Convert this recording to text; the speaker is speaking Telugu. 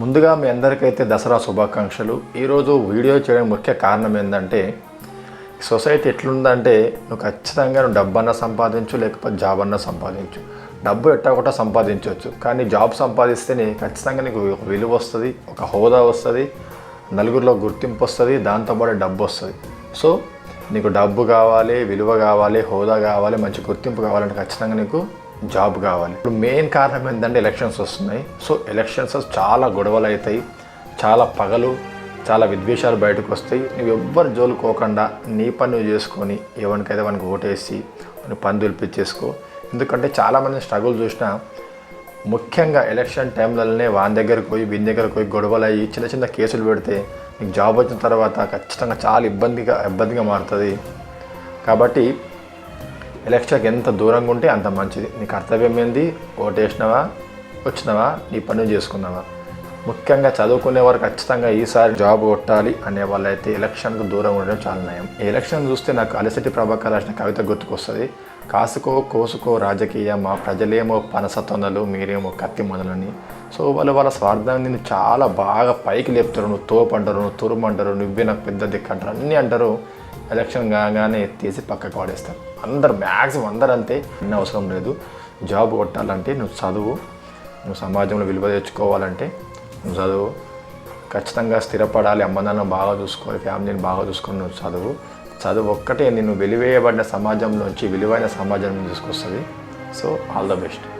ముందుగా మీ అందరికైతే దసరా శుభాకాంక్షలు. ఈరోజు వీడియో చేయడం ముఖ్య కారణం ఏంటంటే సొసైటీ ఎట్లుందంటే నువ్వు ఖచ్చితంగా నువ్వు డబ్బన్నా సంపాదించు లేకపోతే జాబ్ అన్నా సంపాదించు. డబ్బు ఎట్టా కూడా సంపాదించవచ్చు. కానీ జాబ్ సంపాదిస్తేనే ఖచ్చితంగా నీకు ఒక విలువ వస్తుంది ఒక హోదా వస్తుంది నలుగురిలో గుర్తింపు వస్తుంది దాంతోపాటు డబ్బు వస్తుంది. సో నీకు డబ్బు కావాలి విలువ కావాలి హోదా కావాలి మంచి గుర్తింపు కావాలంటే ఖచ్చితంగా నీకు జాబ్ కావాలి. ఇప్పుడు మెయిన్ కారణం ఏంటంటే ఎలక్షన్స్ వస్తున్నాయి. సో ఎలక్షన్స్ చాలా గొడవలు అవుతాయి చాలా పగలు చాలా విద్వేషాలు బయటకు వస్తాయి. నువ్వు ఎవ్వరు జోలుకోకుండా నీ పని నువ్వు చేసుకొని ఎవరికైతే వానికి ఓటేసి నువ్వు పని పిలిపించేసుకో ఎందుకంటే చాలామంది స్ట్రగుల్ చూసినా ముఖ్యంగా ఎలక్షన్ టైంలోనే వాని దగ్గరకు పోయి వీని దగ్గరకు పోయి గొడవలు అయ్యి చిన్న చిన్న కేసులు పెడితే నీకు జాబ్ వచ్చిన తర్వాత ఖచ్చితంగా చాలా ఇబ్బందిగా ఇబ్బందిగా మారుతుంది. కాబట్టి ఎలక్షన్కి ఎంత దూరంగా ఉంటే అంత మంచిది. నీ కర్తవ్యం ఏంది? ఓటేసినావా? వచ్చినావా? నీ పని చేసుకున్నావా? ముఖ్యంగా చదువుకునే వారు ఖచ్చితంగా ఈసారి జాబ్ కొట్టాలి అనే వాళ్ళైతే ఎలక్షన్కు దూరం ఉండడం చాలా నయం. ఎలక్షన్ చూస్తే నాకు అలసటి ప్రభాకర్ రాసిన కవిత గుర్తుకొస్తుంది. కాసుకో కోసుకో రాజకీయ మా ప్రజలేమో పనస తొందలు మీరేమో కత్తి మొదలని. సో వాళ్ళు వాళ్ళ స్వార్థాన్ని నేను చాలా బాగా పైకి లేపుతారు. నువ్వు తోపు అంటారు నువ్వు తురుమంటారు నువ్వే నాకు పెద్ద దిక్కు అంటారు అన్నీ అంటారు. ఎలక్షన్ కాగానే ఎత్తేసి పక్కకు వాడేస్తారు అందరు మ్యాక్సిమం అందరూ అంతే. అన్ని అవసరం లేదు. జాబ్ కొట్టాలంటే నువ్వు చదువు. నువ్వు సమాజంలో విలువ తెచ్చుకోవాలంటే నువ్వు చదువు. ఖచ్చితంగా స్థిరపడాలి. అమ్మనాన్న బాగా చూసుకోవాలి. ఫ్యామిలీని బాగా చూసుకొని నువ్వు చదువు. చదువు ఒక్కటే. నిన్ను వెలివేయబడిన సమాజంలోంచి విలువైన సమాజం తీసుకొస్తుంది. So all the best.